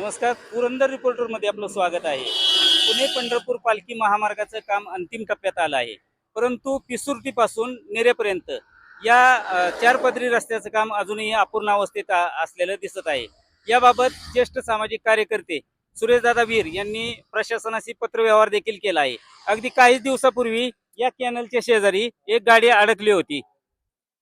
नमस्कार पुरंदर रिपोर्टरमध्ये आपलं स्वागत आहे. पुणे पंढरपूर पालखी महामार्गाचं काम अंतिम टप्प्यात आलं आहे. परंतु पिसुर्टीपासून नेरेपर्यंत या चार पदरी रस्त्याचं काम अजूनही अपूर्ण अवस्थेत असलेलं दिसत आहे. याबाबत ज्येष्ठ सामाजिक कार्यकर्ते सुरेशदादा वीर यांनी प्रशासनाशी पत्रव्यवहार देखील केला आहे. अगदी काही दिवसापूर्वी या कॅनलच्या शेजारी एक गाडी अडकली होती.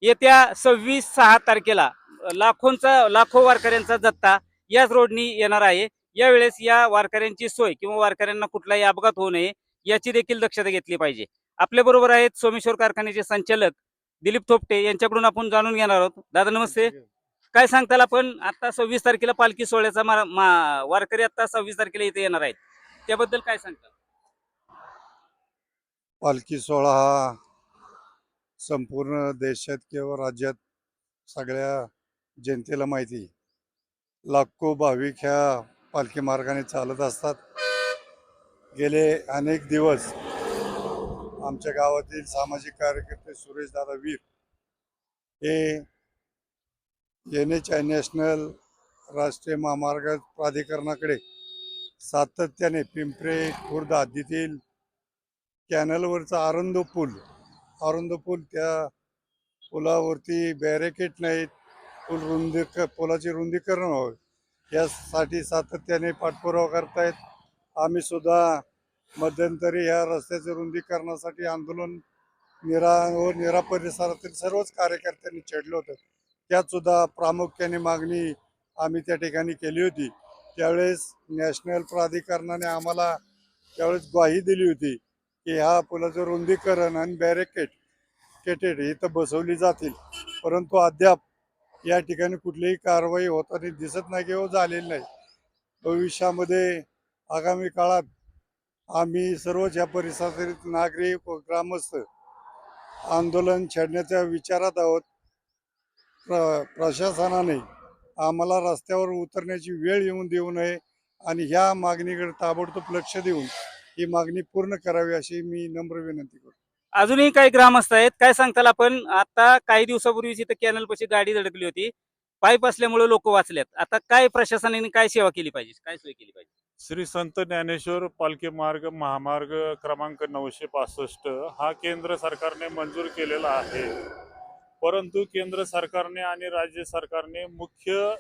येत्या सव्वीस सहा तारखेला लाखोंचा लाखो वारकऱ्यांचा जत्ता याच रोडनी येणार आहे. यावेळेस या वारकऱ्यांची सोय किंवा वारकऱ्यांना कुठलाही अपघात होऊ नये याची देखील दक्षता घेतली पाहिजे. आपल्या बरोबर आहेत सोमेश्वर कारखान्याचे संचालक दिलीप थोपटे. यांच्याकडून आपण जाणून घेणार आहोत. दादा नमस्ते. काय सांगताल आपण? आता सव्वीस तारखेला पालखी सोहळ्याचा वारकरी आता सव्वीस तारखेला इथे येणार आहेत. त्याबद्दल काय सांगताल? पालखी सोहळा हा संपूर्ण देशात किंवा राज्यात सगळ्या जनतेला माहिती लाखो भाविक ह्या पालखी मार्गाने चालत असतात. गेले अनेक दिवस आमच्या गावातील सामाजिक कार्यकर्ते सुरेश दादा वीर हे एन एच आय नॅशनल राष्ट्रीय महामार्ग प्राधिकरणाकडे सातत्याने पिंपरे खुर्द हद्दीतील कॅनलवरचा आरंद पूल आरंद पूल त्या पुलावरती बॅरिकेड नाहीत. पूल रुंदी पुलाचे रुंदीकरण व्हावे यासाठी सातत्याने पाठपुरावा करतायत. आम्ही सुद्धा मध्यंतरी ह्या रस्त्याच्या रुंदीकरणासाठी आंदोलन निरा व निरा परिसरातील सर्वच कार्यकर्त्यांनी छेडलं होतं. त्यात सुद्धा प्रामुख्याने मागणी आम्ही त्या ठिकाणी केली होती. त्यावेळेस नॅशनल प्राधिकरणाने आम्हाला त्यावेळेस ग्वाही दिली होती की ह्या पुलाचं रुंदीकरण आणि बॅरिकेड केटेड इथं बसवली जातील. परंतु अद्याप या ठिकाणी कुठलीही कारवाई होताना दिसत नाही किंवा झालेली नाही. भविष्यामध्ये आगामी काळात आम्ही सर्वच या परिसरातील नागरिक व ग्रामस्थ आंदोलन छेडण्याच्या विचारात आहोत. प्र प्रशासनाने आम्हाला रस्त्यावर उतरण्याची वेळ येऊन देऊ नये आणि ह्या मागणीकडे ताबडतोब लक्ष देऊन ही मागणी पूर्ण करावी अशी मी नम्र विनंती करतो. अजूनही काही ग्रामस्थ आहेत. काय सांगताल आपण? आता काही दिवसापूर्वीच इथं कॅनल पाशी गाडी धडकली होती. पाईप असल्यामुळे लोक वाचल्यात. आता काय प्रशासनाने काय सेवा केली पाहिजे? काय सोय केली पाहिजे? श्री संत ज्ञानेश्वर पालखी मार्ग महामार्ग क्रमांक नऊशे पासष्ट हा केंद्र सरकारने मंजूर केलेला आहे. परंतु केंद्र सरकारने आणि राज्य सरकारने मुख्य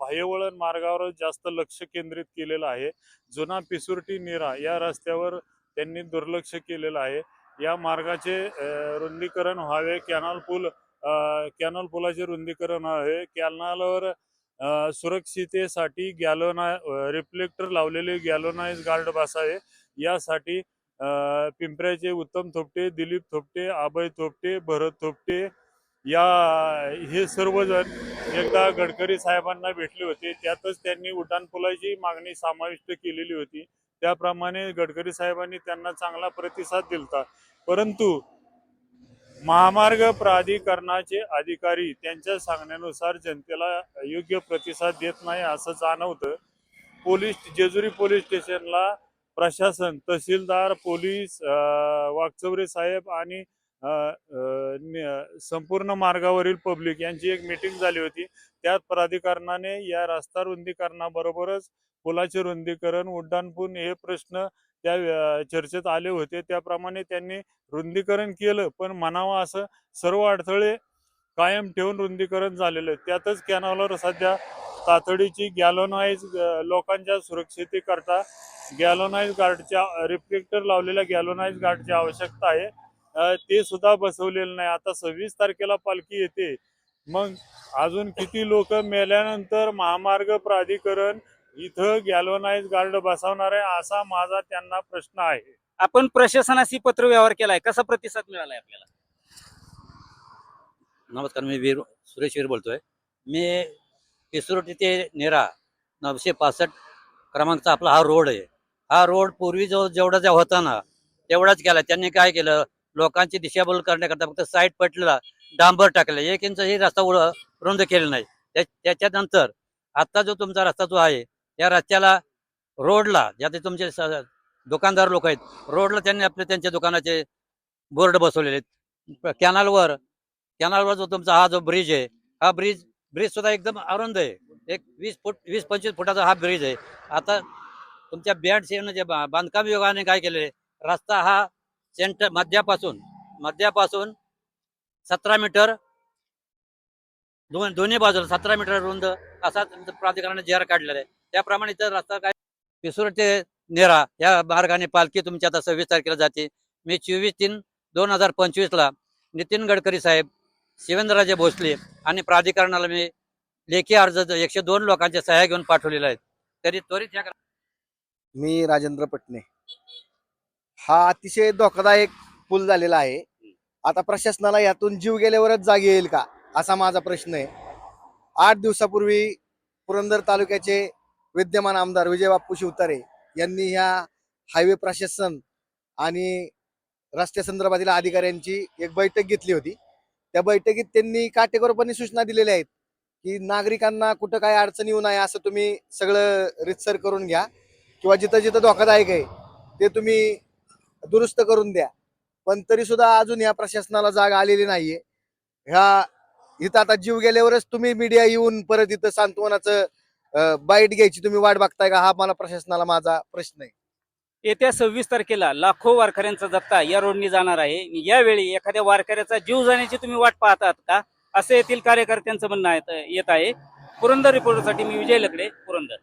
बाह्यवळण मार्गावर जास्त लक्ष केंद्रित केलेलं आहे. जुना पिसुर्टी निरा या रस्त्यावर त्यांनी दुर्लक्ष केलेलं आहे. या मार्गाचे रुंदीकरण व्हावे. कॅनॉल पूल अ, कॅनॉल पुलाचे रुंदीकरण व्हावे कॅनॉलवर सुरक्षितेसाठी गॅलोना रिफ्लेक्टर लावलेले गॅलोनाइज गार्ड बसावे यासाठी पिंपऱ्याचे उत्तम थोपटे दिलीप थोपटे अभय थोपटे भरत थोपटे या हे सर्वजण एकदा गडकरी साहेबांना भेटले होते. त्यातच त्यांनी उड्डाणपुलाची मागणी समाविष्ट केलेली होती. त्याप्रमाणे गडकरी साहेबांनी त्यांना चांगला प्रतिसाद दिलता. परंतु महामार्ग प्राधिकरणाचे अधिकारी त्यांच्या सांगण्यानुसार जनतेला योग्य प्रतिसाद देत नाही असं जाणवतं. पोलीस जेजुरी पोलीस स्टेशनला प्रशासन तहसीलदार पोलीस अं, साहेब आणि संपूर्ण मार्गावरील पब्लिक यांची एक मीटिंग झाली होती. त्यात प्राधिकरणाने या रस्ता रुंदीकरणाबरोबरच पुलाचे रुंदीकरण उड्डाणपूल हे प्रश्न त्या चर्चेत आले होते. त्याप्रमाणे त्यांनी रुंदीकरण केलं पण म्हणावं असं सर्व अडथळे कायम ठेवून रुंदीकरण झालेलं आहे. त्यातच कॅनॉलवर सध्या तातडीची गॅलोनाईज लोकांच्या सुरक्षितेकरता गॅलोनाईज गार्डच्या रिफ्लेक्टर लावलेल्या गॅलोनाईज गार्डची आवश्यकता आहे. ते सुद्धा बसवलेलं नाही. आता सव्वीस तारखेला पालखी येते. मग अजून किती लोक मेल्यानंतर महामार्ग प्राधिकरण इथं गॅलोनाइज गार्ड बसवणार आहे असा माझा त्यांना प्रश्न आहे. आपण प्रशासनाशी पत्रव्यवहार केलाय. कसा प्रतिसाद मिळालाय आपल्याला? नमस्कार मी वीर सुरेश वीर बोलतोय. मी पिसुर्टी ते नेरा नऊशे पासष्ट क्रमांकचा आपला हा रोड आहे. हा रोड पूर्वी जो जेवढा जेव्हा होता ना तेवढाच केला. त्यांनी काय केलं? लोकांची दिशाभूल करण्याकरता फक्त साईड पटलेला डांबर टाकले. एक इंचही रस्ता उड रुंद केला नाही. त्या त्याच्यानंतर आत्ता जो तुमचा रस्ता जो आहे या रस्त्याला रोडला ज्याचे तुमचे स- दुकानदार लोक आहेत रोडला त्यांनी आपले त्यांच्या दुकानाचे बोर्ड बसवलेले आहेत. कॅनलवर कॅनलवर जो तुमचा हा जो ब्रिज आहे हा ब्रिज ब्रिज सुद्धा एकदम अरुंद आहे. एक वीस फूट वीस पंचवीस फुटाचा हा ब्रिज आहे. आता तुमच्या बँड सेवन जे बा- बांधकाम विभागाने काय केलेले रस्ता हा सेंटर मध्यापासून मध्यापासून सतरा मीटर दोन दोन्ही बाजूला सतरा मीटर रुंद असा प्राधिकरणाने जी आर काढलेला आहे. त्याप्रमाणे इथं रस्ता काय? पिसुर ते नेरा या मार्गाने पालखी तुमची आता सव्वीस तारखेला जाते. मी चोवीस तीन दोन हजार पंचवीसला नितीन गडकरी साहेब शिवेंद्रराजे भोसले आणि प्राधिकरणाला मी लेखी अर्ज एकशे दोन लोकांच्या सह्या घेऊन पाठवलेला आहे. तरी त्वरित या मी राजेंद्र पटणे हा अतिशय धोकादायक पूल झालेला आहे. आता प्रशासनाला यातून जीव गेल्यावरच जागी येईल का? असा माझा प्रश्न आहे. आठ दिवसापूर्वी पुरंदर तालुक्याचे विद्यमान आमदार विजय बाप्पू शिवतारे यांनी ह्या हायवे प्रशासन आणि रस्त्यासंदर्भातील अधिकाऱ्यांची एक बैठक घेतली होती. त्या बैठकीत त्यांनी काटेकोरपणे सूचना दिलेल्या आहेत की नागरिकांना कुठं काय अडचण येऊ नये असं तुम्ही सगळं रितसर करून घ्या किंवा जिथं जिथं धोकादायक आहे ते तुम्ही दुरुस्त करून द्या. पण तरी सुद्धा अजून या प्रशासनाला जाग आलेली नाहीये. ह्या इथं आता जीव गेल्यावरच तुम्ही मीडिया येऊन परत इथं सांत्वनाचं बाईट घ्यायची तुम्ही वाट बघताय का? हा मला प्रशासनाला माझा प्रश्न आहे. येत्या सव्वीस तारखेला लाखो वारकऱ्यांचा जत्ता या रोडनी जाणार आहे. यावेळी एखाद्या वारकऱ्याचा जीव जाण्याची तुम्ही वाट पाहतात का? असं येथील कार्यकर्त्यांचं म्हणणं येत आहे. पुरंदर रिपोर्टरसाठी मी विजय लकडे पुरंदर.